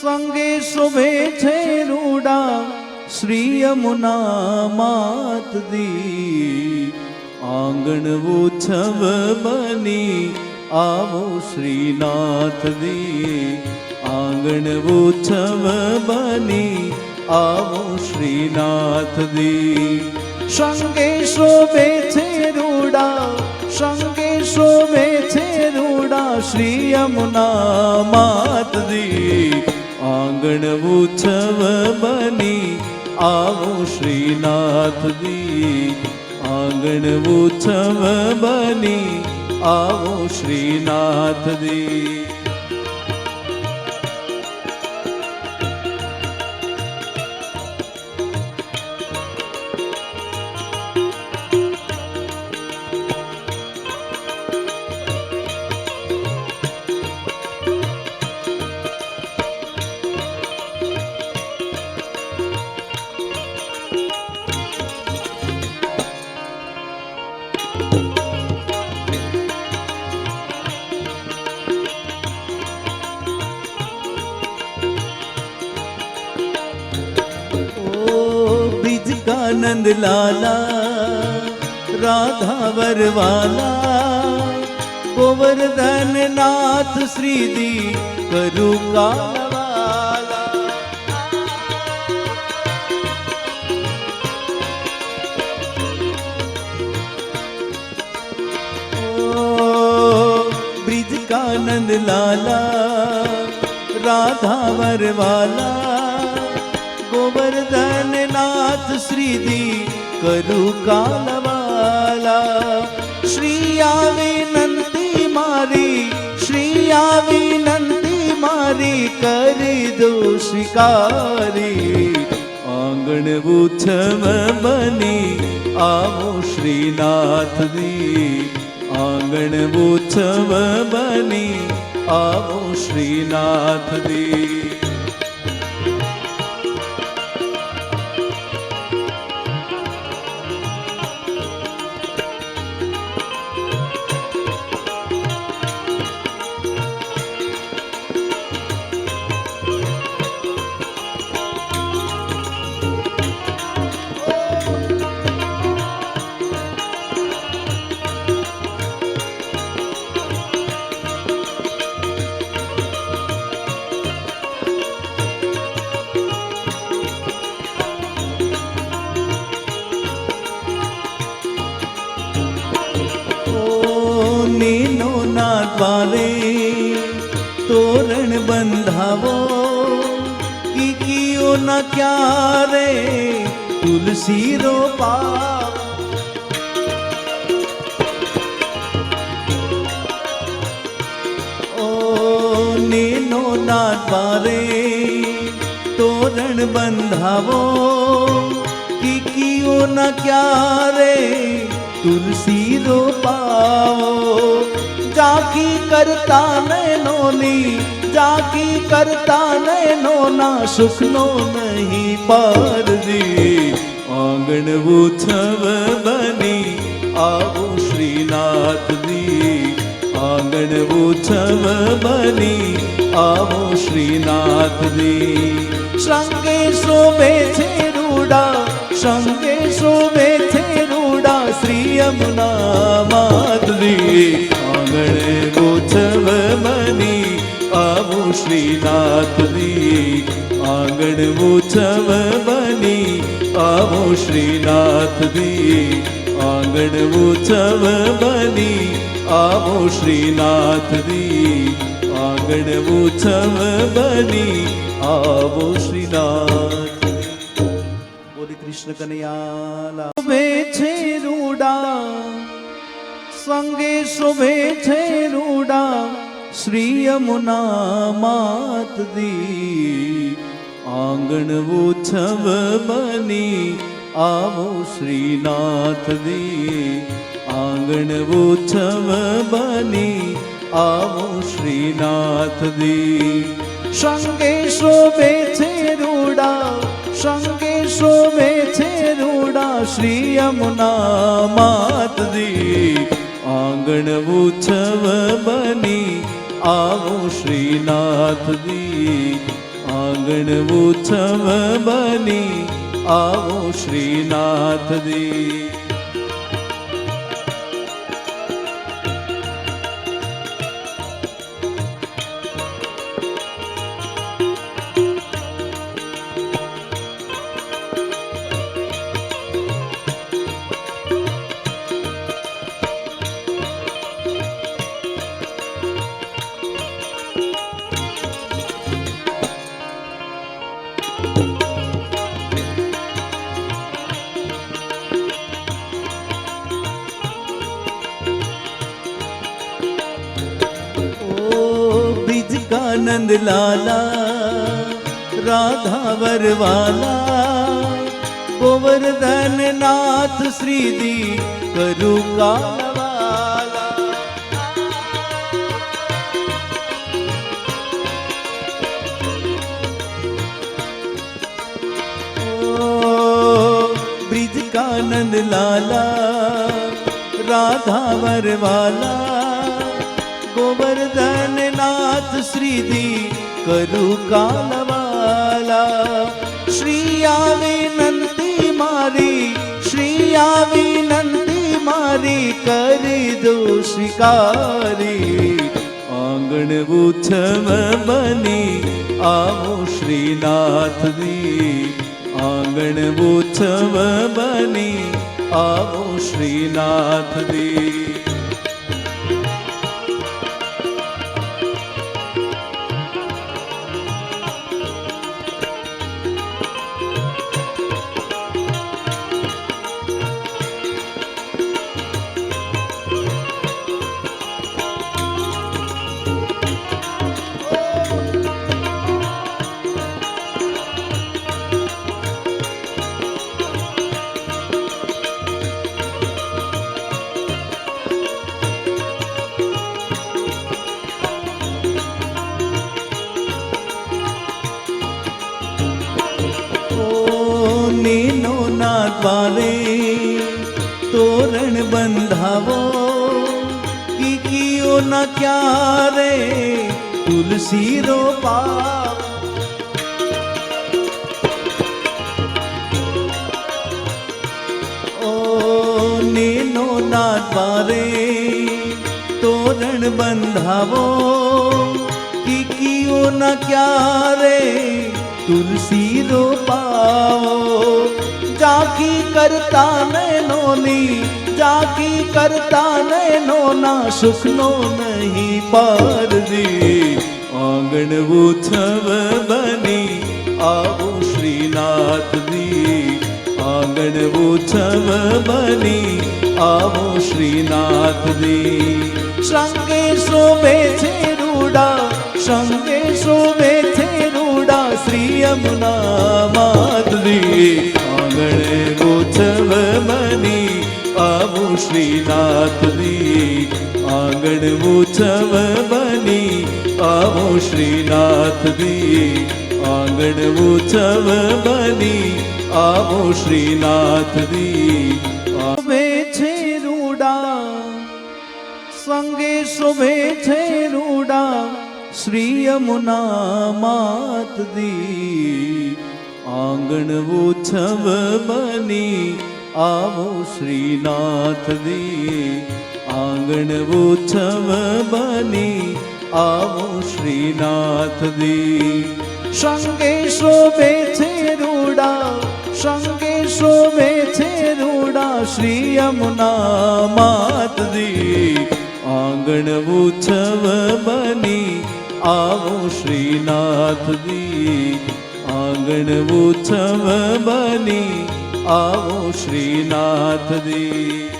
સંગે શોભે છે રૂડા. શ્રી યમુના માત દી. આંગણ ઉછવ બની. આવો શ્રીનાથ દી. આંગણ ઉછવ બની. આવો શ્રીનાથ દી. સંગે શોભે છે રૂડા. સંગે શોભે છે રૂડા. શ્રી યમુના માત દી. આંગણ ઉછવ બની. આવો શ્રીનાથજી. આંગણ ઉછવ બની. આવો શ્રીનાથ નંદલાલા રાધાવરવાલા ગોવર્ધન નાથ શ્રીદી કરુકા કાનંદ લાલા રાધાવર વાલા ગોવર્ધન નાથ શ્રીધી કરું કાલવાલા શ્રી આવી મારી શ્રી આવી મારી કરી દો શિકારી આંગણ ઉછમ બની આવો શ્રીનાથની આંગણ ઉછમ બની આવો શ્રીનાથની તોરણ બંધાવો કીકીઓ ના ક્યારે તુલસી રોપાવો ઓ નીનો ના દ્વારે તોરણ બંધાવો કીકીઓ ના ક્યારે તુલસી રોપાવો જાકી કરતા નયનોની જાકી કરતા નયનોના સુખનો નહીં પારદી આંગણ ઉછવ બની આવો શ્રીનાથની આંગણ ઉછવ બની આવો શ્રીનાથની સંગે શોભે છે રૂડા સંગે શોભે યમુના માતલી આંગણે ગોઠવ મની આવું શ્રીનાથની આંગણ ગોઠવ મની આવું શ્રીનાથની આંગણ ગોઠવ મની આવો શ્રીનાથની આંગણ ગોઠવ મની આવો શ્રીનાથ બોલી કૃષ્ણ છે રૂડા સંગે શોભે છે રૂડા શ્રી યમુના માત દી. આંગણ ઉછવ બની આવો શ્રીનાથ દી. આંગણ ઉછવ બની આવો શ્રીનાથ દી. સંગે શોભે છે રૂડા, સંગે શોભે છે રૂડા શ્રી યમુના માત દી આંગણ ઉછવ બની આવો શ્રીનાથ દી આંગણ ઉછવ બની આવો શ્રીનાથજી આનંદ લાલા રાધાવર વાલા ગોવર્ધન નાથ શ્રીદી કરું કાવાલા બ્રિજ કાનંદ લાલા રાધાવર વાલા ગોવર્ધન નાથ શ્રીધી કરું કાલવાલા શ્રી વિનંતી મારી શ્રી વિનંતી મારી કરી દો શિકારી આંગણ ઉછમ બની આવો શ્રીનાથની આંગણ ઉછમ બની આવો શ્રીનાથની કીકીઓ ના ક્યારે તુલસી રોપાવો ઓ નીનો ના દ્વારે તોરણ બંધાવો કીકીઓ ના ક્યારે તુલસી રોપાવો જાકી કરતા નૈનોની જાકી કરતા નૈનોના સુખનો નહીં પારદી આંગણ ઉછવ બની આવો શ્રીનાથજી આંગણ ઉછવ બની આવો શ્રીનાથજી સંગે શોભે છે રૂડા સંગે શોભે છે રૂડા શ્રી યમુના માતલી આંગણે ઉછવ બની આવો શ્રીનાથની આંગણ ઉત્સવ બની. આવો શ્રીનાથની આંગણ ઉત્સવ બની. આવો શ્રીનાથની આવે છે રૂડા, સંગે શોભે છે રૂડા. શ્રી યમુના માતદી આંગણ ઉછવ બની. આવો શ્રીનાથજી, આંગણ ઉત્સવ બની. આવો શ્રીનાથજી. સંગે શોભે છે રૂડા સંગે શોભે છે રૂડા. શ્રી યમુના માતજી, આંગણ ઉત્સવ બની. આવો શ્રીનાથજી, આંગણ ઉત્સવ બની. આવો શ્રીનાથજી.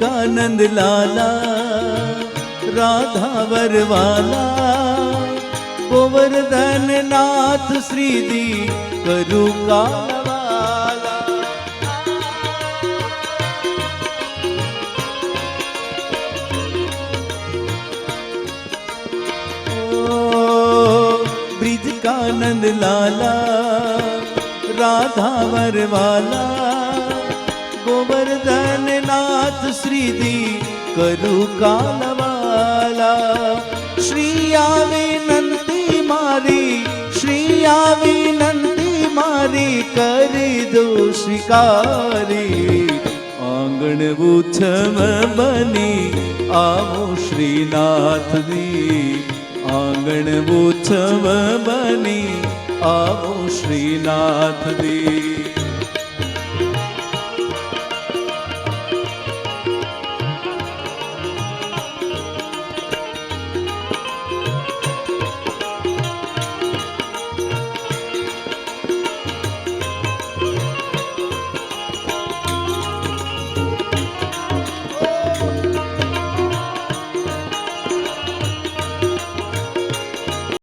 બ્રિજકાનંદ લાલા રાધાવર વાલા ગોવર્ધન નાથ શ્રીદી કરુ કાલવાલા બ્રિજકાનંદ લાલા રાધાવર વરવાલા ગોવર્ધન નાથ શ્રીધી કરું કાલવાલા શ્રી આવે નંદી મારી શ્રી આવે નંદી મારી કરી દો શિકારી આંગણ ઉછમ બની આવો શ્રીનાથની આંગણ ઉછમ બની આવો શ્રીનાથની